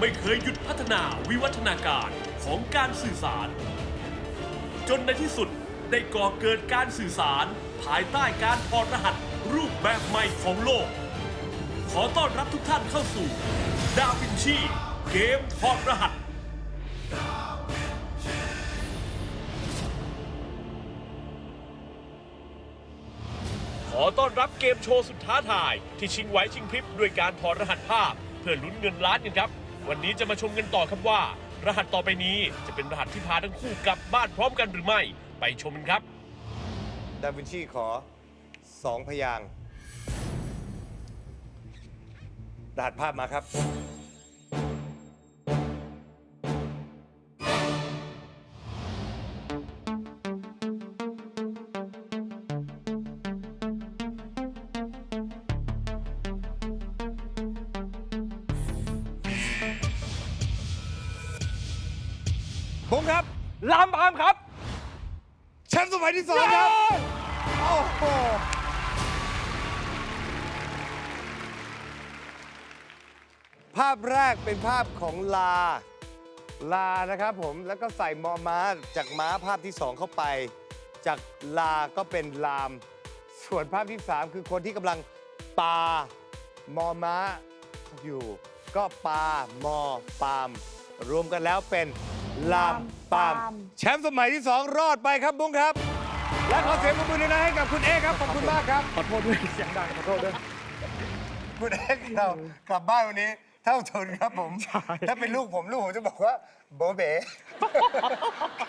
ไม่เคยหยุดพัฒนาวิวัฒนาการของการสื่อสาร จนในที่สุดได้ก่อเกิดการสื่อสาร ภายใต้การถอดรหัสรูปแบบใหม่ของโลก ขอต้อนรับทุกท่านเข้าสู่ ดาวินชีเกมถอดรหัสขอต้อนรับเกมโชว์สุดท้าทาย ที่ชิงไหวชิงพริบด้วยการถอดรหัสภาพ เพื่อลุ้นเงินล้านกันครับ วันนี้จะมาชมกันต่อครับว่า รหัสต่อไปนี้จะเป็นรหัสที่พาทั้งคู่กลับบ้านพร้อมกันหรือไม่ ไปชมกันครับ ดาวินชีขอสองพยางค์รหัสภาพมาครับ ลามปามครับ แชมป์สมัยที่สองครับ โอ้โห ภาพแรกเป็นภาพของลา ลานะครับผม แล้วก็ใส่มอม้าจากม้าภาพที่สองเข้าไป จากลาก็เป็นลาม ส่วนภาพที่สามคือคนที่กำลังปา มอม้าอยู่ ก็ปา มอปาม รวมกันแล้วเป็น ลามปาม แชมป์สมัยที่สองรอดไปครับบุ้งครับ และขอเสียงปรบมือด้วยนะให้กับคุณเอครับ ขอบคุณมากครับ ขอโทษด้วยเสียงดังขอโทษด้วย คุณเอกเรากลับบ้านวันนี้เท่าทุนครับผม ใช่ ถ้าเป็นลูกผมลูกผมจะบอกว่าโบเบ๋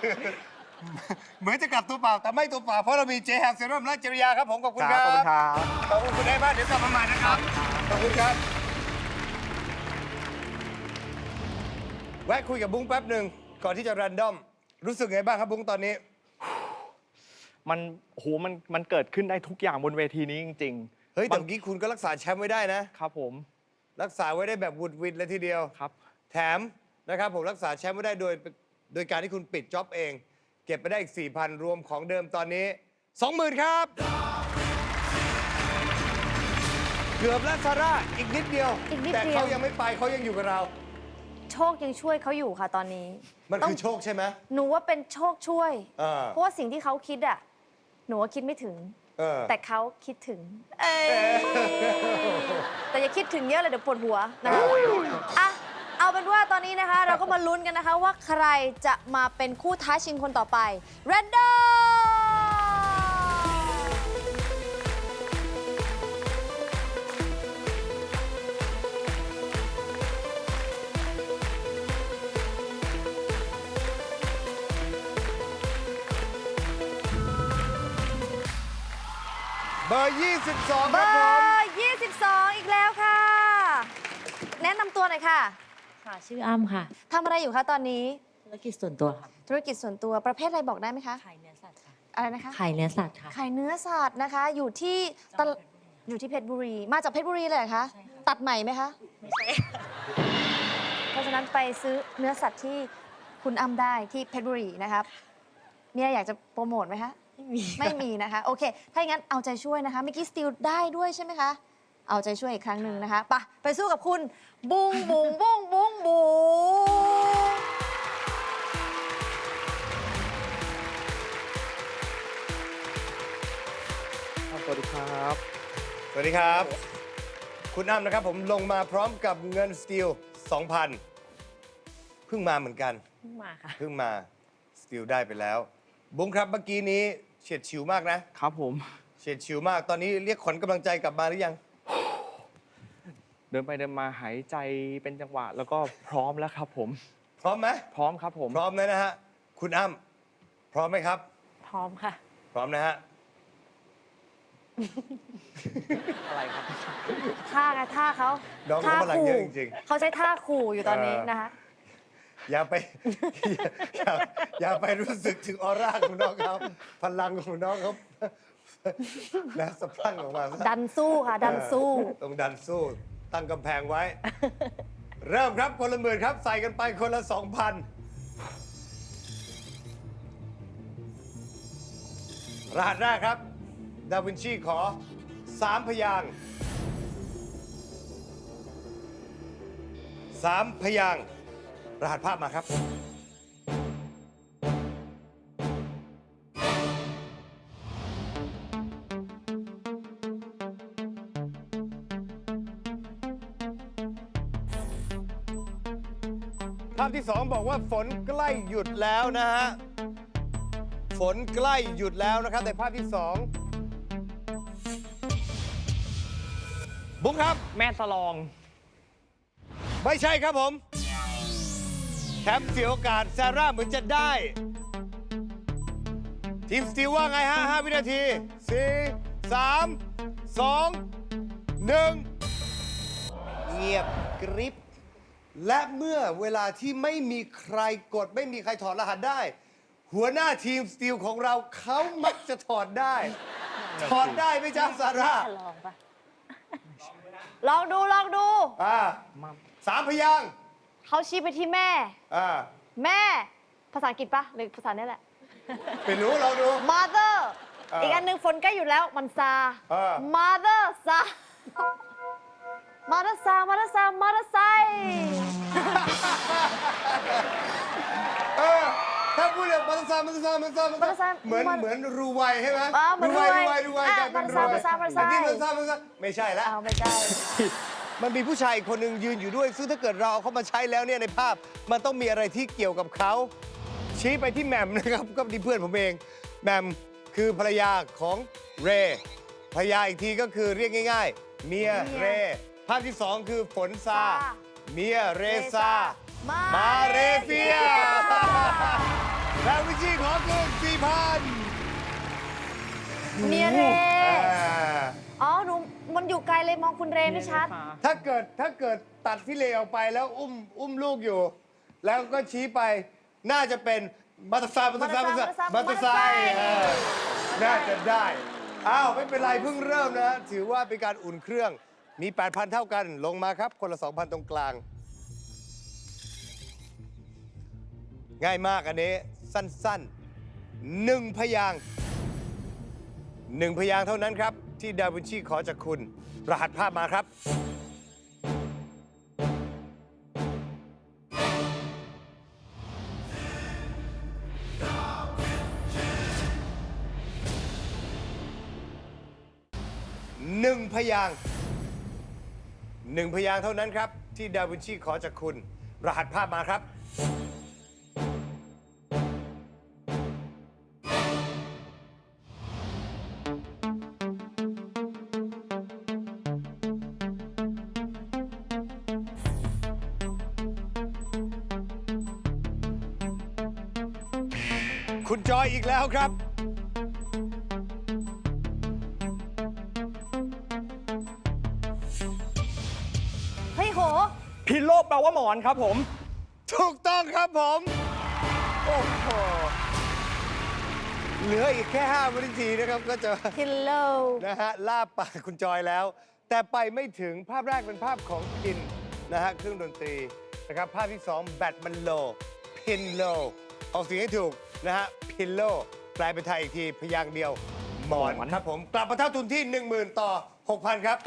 คือเหมือนจะกลับตัวเปล่าแต่ไม่ตัวเปล่าเพราะเรามีเจแฮมเซรั่มและจริยาครับผมขอบคุณครับขอบคุณครับ ขอบคุณคุณเอกมากเดี๋ยวกลับมาใหม่นะครับ ขอบคุณครับ แวะคุยกับบุ้งแป๊บหนึ่ง ก่อนที่จะรันดอม รู้สึกไงบ้างครับบุ้งตอนนี้ มันโหมันมันเกิดขึ้นได้ทุกอย่างบนเวทีนี้จริงๆเฮ้ยแต่บางเมื่อกี้คุณก็รักษาแชมป์ไว้ได้นะ ครับผมรักษาไว้ได้แบบวุดวิดเลยทีเดียว ครับ แถมนะครับผมรักษาแชมป์ไว้ได้โดยโดยการที่คุณปิดจ็อบเอง เก็บไปได้อีก 4,000 รวมของเดิมตอนนี้ 20,000 ครับ เกือบแล้วซาร่าอีกนิดเดียว อีกนิดแต่เดียว เขายังไม่ไปเขายังอยู่กับเราโช คยังช่วยเขาอยู่ค่ะตอนนี้มันต้งคือโชคใช่ไหมหนูว่าเป็นโชคช่วย เออเพราะว่าสิ่งที่เขาคิดอะ หนูว่าคิดไม่ถึง เออแต่เขาคิดถึง เอ้ยแต่อย่าคิดถึงเยอะเลยเดี๋ยวปวดหัวนะคะอะเอาเป็นว่าตอนนี้นะคะ เราก็มาลุ้นกันนะคะว่าใครจะมาเป็นคู่ท้าชิงคนต่อไป r a n d o m อร์ 22 เบคอรับผม ร์22 อีกแล้วค่ะ แนะนำตัวหน่อยค่ะค่ะชื่ออ้ำค่ะ ทำอะไรอยู่คะตอนนี้ ธุรกิจส่วนตัวค่ะธุรกิจส่วนตัวประเภทอะไรบอกได้ไหมคะ ขายเนื้อสัตว์ค่ะอะไรนะคะ ขายเนื้อสัตว์ค่ะ ขายเนื้อสัตว์นะคะ อยู่ที่ตลอยู่ที่เพชรบุรี มาจากเพชรบุรีเลยเหรอคะ ใช่ค่ะ ตัดใหม่ไหมคะ ไม่ใช่เพราะฉะนั้นไปซื้อเนื้อสัตว์ที่คุณอ้ำได้ที่เพชรบุรีนะครับมีอะไรอยากจะโปรโมทไหมคะไม่มีไม่มีนะคะ โอเค ถ้าอย่างนั้นเอาใจช่วยนะคะเมื่อกี้สติลได้ด้วยใช่ไหมคะ เอาใจช่วยอีกครั้งหนึ่งนะคะไปะไปสู้กับคุณ บุงบุงบุงบุงบุงสวัสดีครับ สวัสดีครับ คุณอ้ำนะครับผมลงมาพร้อมกับเงินสตีล2,000เพิ่งมาเหมือนกันเพิ่งมาค่ะ เพิ่งมาสตีลได้ไปแล้ว บุ้งครับเมื่อกี้นี้เฉียดฉิวมากนะ ครับผม เฉียดฉิวมาก ตอนนี้เรียกขวัญกำลังใจกลับมาหรือยัง เดินไปเดินมาหายใจเป็นจังหวะ แล้วก็พร้อมแล้วครับผม พร้อมไหมพร้อมครับผม พร้อมนะนะฮะ คุณอ้ำพร้อมไหมครับ พร้อมค่ะ พร้อมนะฮะ อะไรครับ ท่าไงท่าเขาน้องเขาพลังเยอะจริงเขาใช้ท่าขู่อยู่ตอนนี้เออนะคะ อย่าไปอย่าอย่าอย่าไปรู้สึกถึงออร่าของน้องเขาพลังของน้องเขานะสะพรั่งออกมาดันสู้ค่ะ ดันสู้ ต้องดันสู้ตั้งกำแพงไว้ เริ่มครับคนละหมื่นครับ ใส่กันไปคนละสองพันรหัสแรกครับ ดาวินชีขอสามพยางค์สามพยางค์ รหัสภาพมาครับ ภาพที่สองบอกว่าฝนใกล้หยุดแล้วนะฮะ ฝนใกล้หยุดแล้วนะครับในภาพที่สองบุ๊คครับ แม่สลอง ไม่ใช่ครับผมแค มป์เสียโอกาสซาร่าเหมือนจะได้ ทีมสตีลว่าไงฮะ 5 วินาที 4 3 2 1 เงียบกริบ และเมื่อเวลาที่ไม่มีใครกด ไม่มีใครถอดรหัสได้ หัวหน้าทีมสตีลของเราเขามักจะถอดได้ ถอดได้ไหมจ๊ะซาร่าลองปะลองดูลองดูอ่าสามพยางค์ เขาชี้ไปที่แม่ อ่าแม่ ภาษาอังกฤษปะหรือภาษาเนี้แหละเป็นรู้เราดู mother อ่าอีกอันหนึ่งฝนใกล้อยู่แล้วมันซา อ่า mother ซา mother ซา mother ซา mother ไซเออถ้าพูดแบบมันซามันซามันซามันมันซาซาเหมือนมันเหมือนรูไวใช่ไหมอ่าเหมือนรูไวรูรูไวไวรูไวอะกลายเป็นมันรูซาไวมันซามันซาอันนี้มันซามันซาไม่ใช่ละ อ้าวไม่ใช่ มันมีผู้ชายอีกคนหนึ่งยืนอยู่ด้วย ซึ่งถ้าเกิดเราเอาเขามาใช้แล้วเนี่ยในภาพ มันต้องมีอะไรที่เกี่ยวกับเขา ชี้ไปที่แหม่มนะครับ ก็ดีเพื่อนผมเองแหม่มคือภรรยาของเรย์ภรรยาอีกทีก็คือเรียกง่าย ๆ เมียเมียเรย์ภาพที่สองคือฝนซาซา เมียเรซา มามาเลเซีย และวิชีขอคืนสี่พันเมียเรอ๋อหนู มันอยู่ไกลเลยมองคุณเรไม่ชัด ถ้าเกิดถ้าเกิดตัดพี่เลออกไปแล้วอุ้มอุ้มลูกอยู่ แล้วก็ชี้ไปน่าจะเป็นมัตตาซายมัตตาซายมัตตาซายมัตตาซายเออน่าจะได้อ้าวไม่เป็นไรเพิ่งเริ่มนะ ถือว่าเป็นการอุ่นเครื่องมี 8,000 เท่ากันลงมาครับ คนละ 2,000 ตรงกลาง ง่ายมากอันนี้ สั้นๆหนึ่งพยางค์หนึ่งพยางค์เท่านั้นครับ ที่ดาวินชีขอจากคุณ รหัสภาพมาครับ หนึ่งพยางค์หนึ่งพยางค์เท่านั้นครับ ที่ดาวินชีขอจากคุณ รหัสภาพมาครับ ครับ เฮ้ยโห พิโลแปลว่าหมอนครับผม ถูกต้องครับผม โอ้โห เหลืออีกแค่5วินาทีนะครับก็จะ hello นะฮะล่าปากคุณจอยแล้ว แต่ไปไม่ถึงภาพแรกเป็นภาพของพินนะฮะเครื่องดนตรีนะครับภาพที่ 2 แบตมันโล พินโล ออกเสียงให้ถูก นะฮะพินโลแปลเป็นไทยอีกทีพยางค์เดียวหมอนหมอนครับผม กลับมาเท่าทุนที่ 10,000 ต่อ 6,000 ครับ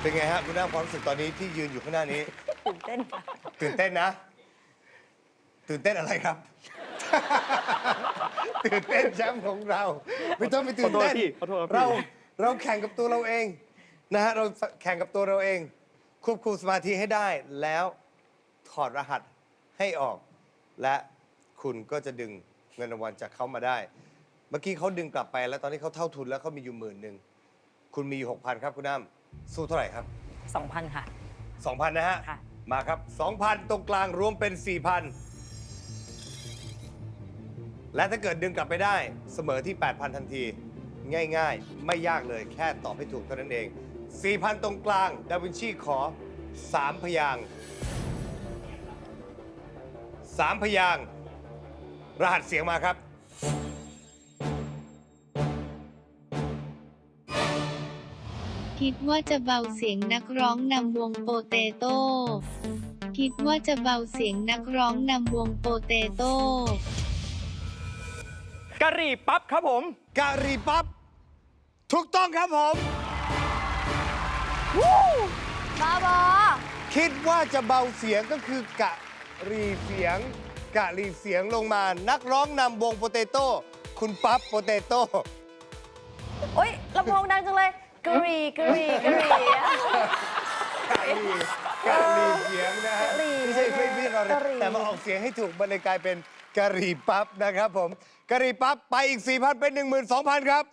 เป็นไงฮะคุณน้าความรู้สึกตอนนี้ที่ยืนอยู่ข้างหน้านี้ ตื่นเต้นค่ะตื่นเต้นนะ ตื่นเต้นอะไรครับ ตื่นเต้นแชมป์ของเรา ไม่ต้องไปตื่นเต้นขอโทษพี่ขอโทษครับพี่ เราเราแข่งกับตัวเราเองนะฮะเราแข่งกับตัวเราเอง ควบคุมสมาธิให้ได้แล้วถอดรหัส ให้ออก และคุณก็จะดึงเงินรางวัลจากเขามาได้ เมื่อกี้เขาดึงกลับไปแล้วตอนนี้เขาเท่าทุนแล้วเขามีอยู่หมื่นหนึ่งคุณมีอยู่หกพันครับคุณน้ำสู้เท่าไหร่ครับสองพันค่ะ2,000นะฮะ ค่ะ มาครับ2,000ตรงกลางรวมเป็น4,000และถ้าเกิดดึงกลับไปได้เสมอที่ 8,000 ทันที ง่ายๆ ไม่ยากเลยแค่ตอบให้ถูกเท่านั้นเอง 4,000 ตรงกลาง ดาวินชีขอสามพยางค์ สามพยางค์รหัสเสียงมาครับ คิดว่าจะเบาเสียงนักร้องนำวงโปเตโต้ คิดว่าจะเบาเสียงนักร้องนำวงโปเตโต้ กะหรี่ปั๊บครับผม กะหรี่ปั๊บถูกต้องครับผม บ้าบอคิดว่าจะเบาเสียงก็คือกะ รีเสียง กะรีเสียงลงมา นักร้องนำวงโปเตโต้ คุณปั๊บโปเตโต้ โอ๊ยลำโพงดังจังเลยกะหรีกะหรีกะหรี กะรีกะรีเสียงนะฮะกะหรี่ไม่ใช่ไม่ไม่เรากะหรี่แต่มาออกเสียงให้ถูกมันเลยกลายเป็นกะหรี่ปั๊บนะครับผมกะหรี่ปั๊บไปอีก 4,000 เป็น 12,000 ครับ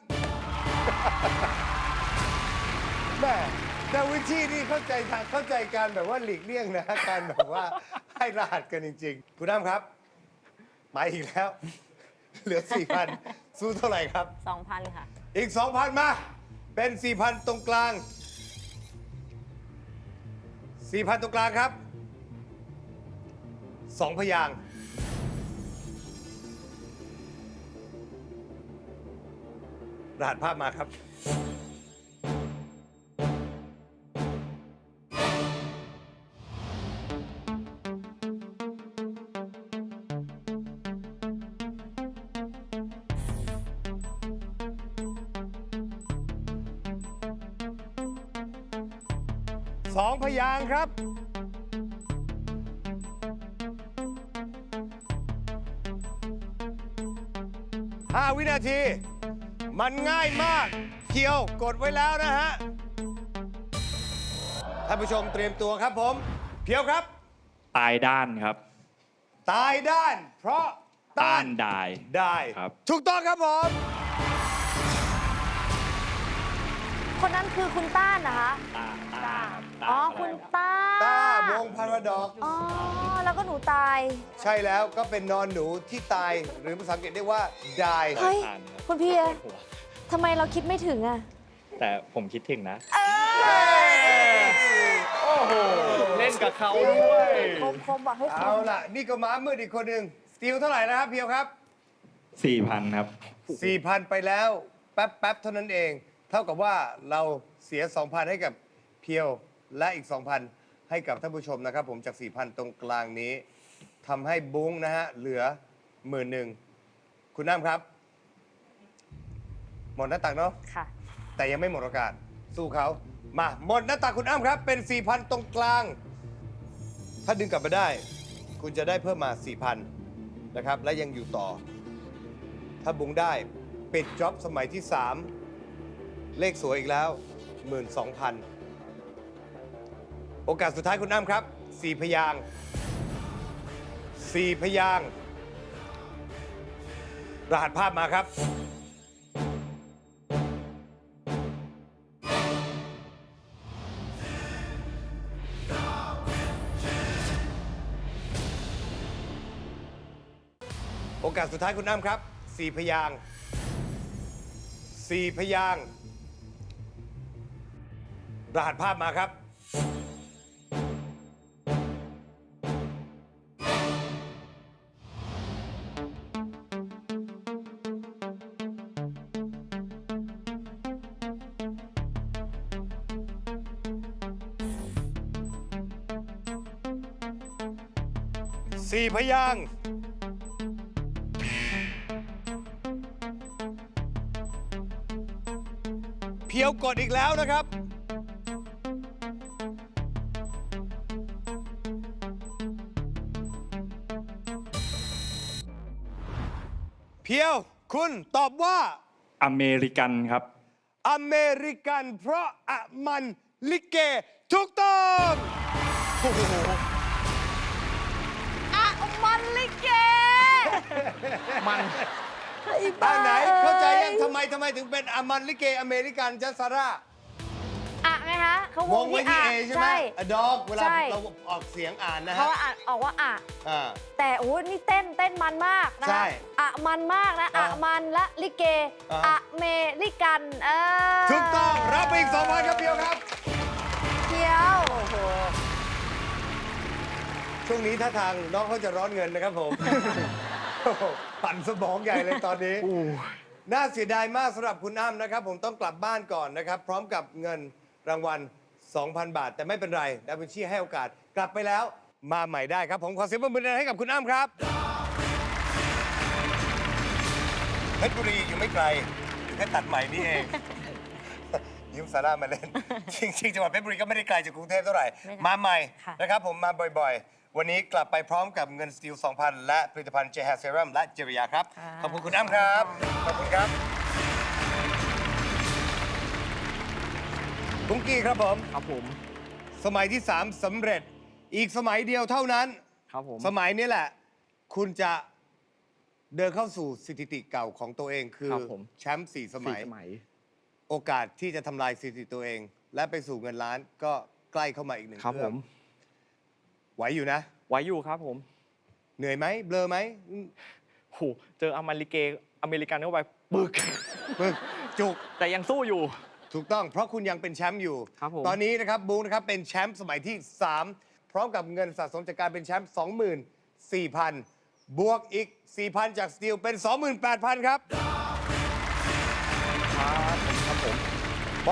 แม่ แต่วิธีนี้เข้าใจทางเข้าใจการแบบว่าหลีกเลี่ยงนะการแบบว่าให้รหัสกันจริง ๆ คุณน้ำครับมาอีกแล้ว เหลือ4,000สู้เท่าไหร่ครับ2,000ค่ะ อีก 2,000 มา เป็น 4,000 ตรงกลาง 4,000 ตรงกลางครับ 2 พยางค์รหัสภาพมาครับางค์ครับห้าวินาที มันง่ายมากเคียวกดไว้แล้วนะฮะ ท่านผู้ชมเตรียมตัวครับผม เพียวครับ ตายด้านครับ ตายด้าน เพราะต้าต้านนดายได้ครับ ถูกต้องครับผม คนนั้นคือคุณต้านนะคะ ตาตา อ๋อ คุณต้าต้าวงพาราดอก อ๋อ แล้วก็หนูตาย ใช่แล้วก็เป็นนอนหนูที่ตายหรือภาษาอังกฤษเรียกว่า die เฮ้ยตานครับคุณเพียปวดหัวทำไมเราคิดไม่ถึงอะ แต่ผมคิดถึงนะโอ้โห เล่นกับเขาด้วย คมคมบอกให้คเอามล่ะ นี่ก็ม้ามืดอีกคนหนึ่งสตีลเท่าไหร่นะครับเพียวครับ4,000ครับ 4,000 ไปแล้ว แป๊บแป๊บเท่านั้นเอง เท่ากับว่าเราเสีย 2,000 ให้กับเพียวและอีก 2,000 ให้กับท่านผู้ชมนะครับ ผมจาก 4,000 ตรงกลางนี้ทำให้บุ้งนะฮะเหลือหมื่นหนึ่งคุณน้ำครับ หมดหน้าตักเนาะค่ะ แต่ยังไม่หมดโอกาส สู้เขามาหมดหน้าตักคุณอ้ำครับ เป็น 4,000 ตรงกลาง ถ้าดึงกลับมาได้ คุณจะได้เพิ่มมา 4,000 นะครับ และยังอยู่ต่อ ถ้าบุงได้ ปิดจ็อบสมัยที่ 3 เลขสวยอีกแล้ว 12,000 โอกาสสุดท้ายคุณอ้ำครับ4พยางค์4พยางค์รหัสภาพมาครับ โอกาสสุดท้ายคุณอ้ำครับ4พยางค์4พยางค์รหัสภาพมาครับ สี่พยางค์เพียวกดอีกแล้วนะครับ เพียวคุณตอบว่า อเมริกันครับ อเมริกันเพราะอะมันลิเก ถูกต้องอะ มันอันไหนเข้าใจยังทำไมทำไมถึงเป็นอามันลิเกอเมริกันจัสซาร่าอะไงคะเขาววงงไว้ที่ที่อะเอใช่ไหมใช่อะดอกเวลาใช่ เราออกเสียงอ่านนะเขาฮะอ่านออกว่าอะ อ่า แต่โอ้ยนี่เต้นเต้นมันมากนะใช่คะอะมันมากนะอะอะมันและลิเกอะอะเมริกันเออถูกต้องรับไปอีก2,000ครับเพียวครับเที่ยว ช่วงนี้ถ้าทางน้องเขาจะร้อนเงินนะครับผมโอ้โห ปั่นสมองใหญ่เลยตอนนี้ น่าเสียดายมากสำหรับคุณอ้ำนะครับ ผมต้องกลับบ้านก่อนนะครับ พร้อมกับเงินรางวัล 2,000 บาท แต่ไม่เป็นไรดาวินชีให้โอกาส กลับไปแล้วมาใหม่ได้ครับ ผมขอเสียงปรบมือให้กับคุณอ้ำครับเพชรบุรีอยู่ไม่ไกลอยู่แค่ตัดใหม่นี่เอง ยืมสารามาเล่น จริงๆจังหวัดเพชรบุรีก็ไม่ได้ไกลจากกรุงเทพเท่าไหร่ไม่ไกลมาใหม่ค่ะนะครับผมมาบ่อย ๆ วันนี้กลับไปพร้อมกับเงินสตีล2,000 และผลิตภัณฑ์เจ h ฮ r เซรั่มและเจริยาครับ ขอบคุณคุณอ้ำครับ ขอบคุณครับคุงกี้ครับผม ครับผม สมัยที่ 3สำเร็จ อีกสมัยเดียวเท่านั้น ครับผม สมัยนี้แหละ คุณจะเดินเข้าสู่สถิติเก่าของตัวเองคือครับผม แชมป์สี่สมัย สี่สมัย โอกาสที่จะทำลายสถิติตัวเอง และไปสู่เงินล้านก็ใกล้เข้ามาอีกหนึ่งครับเรื่ผองม ไหวอยู่นะไว้อยู่ครับผม เหนื่อยไหมเบลอไหมอืมโหเจออเมริเกอเมริกันเข้าไปปึก ปึกจุก แต่ยังสู้อยู่ ถูกต้อง เพราะคุณยังเป็นแชมป์อยู่ ครับผม ตอนนี้นะครับบูนะครับเป็นแชมป์สมัยที่ 3 พร้อมกับเงินสะสมจากการเป็นแชมป์24,000 บวกอีก 4,000 จากสตีลเป็น 28,000 ครับครับ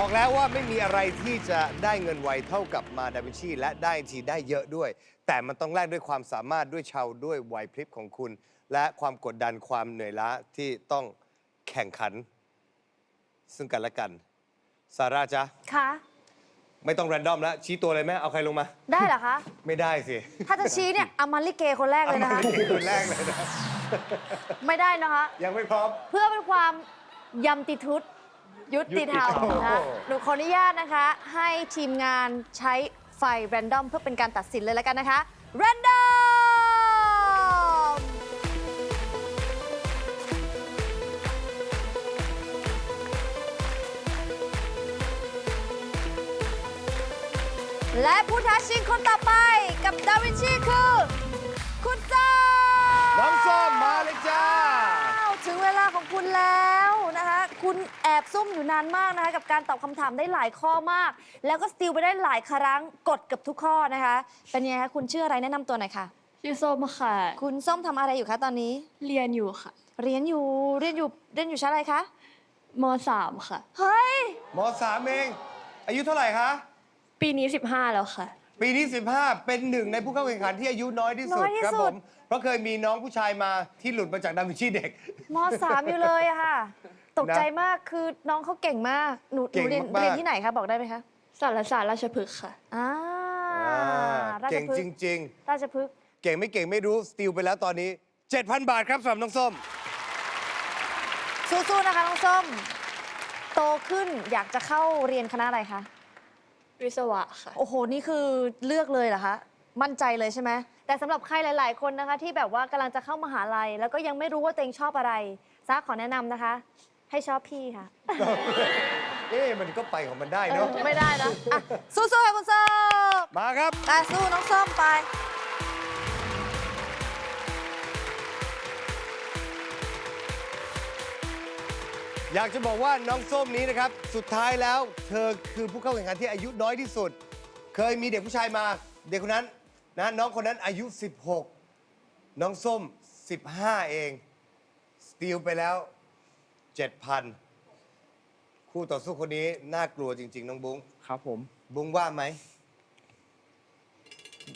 บอกแล้วว่าไม่มีอะไรที่จะได้เงินไวเท่ากับมาดาวินชีและได้ทีได้เยอะด้วย แต่มันต้องแลกด้วยความสามารถด้วยชาวด้วยไหวพริบของคุณ และความกดดันความเหนื่อยล้าที่ต้องแข่งขัน ซึ่งกันและกันซาร่าจ๊ะค่ะ ไม่ต้องแรนดอมแล้ว ชี้ตัวเลยไหมเอาใครลงมา ได้เหรอคะ ไม่ได้สิถ้าจะชี้เนี่ยอามาลิเกคนแรกเลยนะคะคนแรกเลยนะไม่ได้นะคะ ยังไม่พร้อม เพื่อเป็นความยำติทุต ยุติธรรมยุติธรรมนะหนูขออนุญาตนะคะ ให้ทีมงานใช้ไฟแรนดอมเพื่อเป็นการตัดสินเลยแล้วกันนะคะแรนดอมและผู้ท้าชิงคนต่อไปกับดาวินชีคือ คุณส้มน้องส้มมาเลยจ้าอ้าว ถึงเวลาของคุณแล้วนะคะ คุณแอบซุ่มอยู่นานมากนะคะ กับการตอบคำถามได้หลายข้อมาก แล้วก็สติลไปได้หลายครั้งกดเกับทุกข้อนะคะ เป็นยังไงคะคุณชื่ออะไรแนะนำตัวหน่อยค่ะ ชื่อส้มค่ะ คุณส้มทำอะไรอยู่คะตอนนี้ เรียนอยู่ค่ะเรียนอยู่เรียนอยู่เรียนอยู่ชั้นอะไรคะ มสามค่ะ เฮ้ย มสามเอง อายุเท่าไหร่คะ ปีนี้ 15 แล้วค่ะ ปีนี้15 เป็นหนึ่งในผู้เข้าแข่งขันที่อายุน้อยที่สุดน้อยที่ครับสุผด ม เพราะเคยมีน้องผู้ชายมาที่หลุดมาจากดาวินชีเด็ก มสามอยู่เลยอะค่ะ ตกใจมากคือน้องเขาเก่งมาก หนูหเก่นูงเรียนมากๆ เรียนที่ไหนคะบอกได้ไหมคะสารศาสตร์ราชพฤกษ์ค่ะ อ่าอ่าราชเก่งพฤจกษ์ริง ราชพฤกษ์ๆ เก่งไม่เก่งไม่รู้ สติลไปแล้วตอนนี้ 7,000 บาทครับสำหรับน้องส้ม สู้ๆนะคะน้องส้ม โตขึ้นอยากจะเข้าเรียนคณะอะไรคะ วิศวะค่ะ โอ้โห นี่คือเลือกเลยเหรอคะ มั่นใจเลยใช่ไหม แต่สำหรับใครหลาย ๆ คนนะคะ ที่แบบว่ากำลังจะเข้ามหาลัย แล้วก็ยังไม่รู้ว่าตัวเองชอบอะไรซาขอแนะนำนะคะ ให้ชอบพี่ค่ะ เอ๊ะมันก็ไปของมันได้เอเนาะอไม่ได้นะ อะ สู้ๆค่ะคุณส้มมาครับอะสู้น้องส้มไป อยากจะบอกว่าน้องส้มนี้นะครับ สุดท้ายแล้ว เธอคือผู้เข้าแข่งขันที่อายุน้อยที่สุด เคยมีเด็กผู้ชายมา เด็กคนนั้นนะน้องคนนั้นอายุ 16 น้องส้ม 15 เอง สตีลไปแล้ว 7,000 คู่ต่อสู้คนนี้น่ากลัวจริง ๆ น้องบุ้งครับผม บุ้งว่าไหม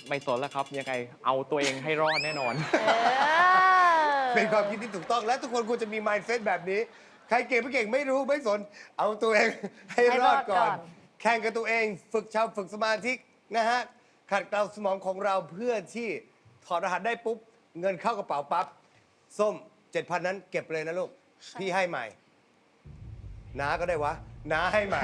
ไม่สนแล้วครับ ยังไงเอาตัวเองให้รอดแน่นอนเออเป็นความคิดที่ถูกต้องและทุกคนควรจะมี mindset แบบนี้ ใครเก่งไม่เก่งไม่รู้ไม่สน เอาตัวเองให้รอดก่อนแข่งกับตัวเองฝึกชาวฝึกสมาธินะฮะขัดเกลาสมองของเราเพื่อที่ถอดรหัสได้ปุ๊บ เงินเข้ากระเป๋าปั๊บ ส้ม7,000นั้นเก็บเลยนะลูก พี่ให้ใหม่น้าก็ได้วะน้าให้ใหม่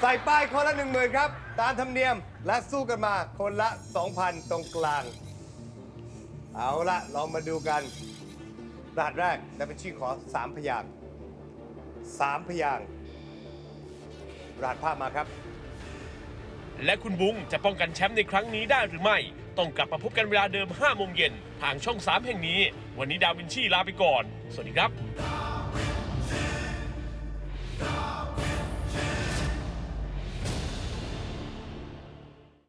ใส่ป้ายคนละหนึ่งหมื่นครับ ตามธรรมเนียมและสู้กันมาคนละ 2,000 ตรงกลาง เอาละลองมาดูกัน รหัสแรกดาวินชีขอ3พยางค์สามพยางค์รหัสภาพมาครับ และคุณบุ้งจะป้องกันแชมป์ในครั้งนี้ได้หรือไม่ ต้องกลับมาพบกันเวลาเดิม5โมงเย็นทางช่อง 3 แห่งนี้ วันนี้ดาวินชีลาไปก่อน สวัสดีครับ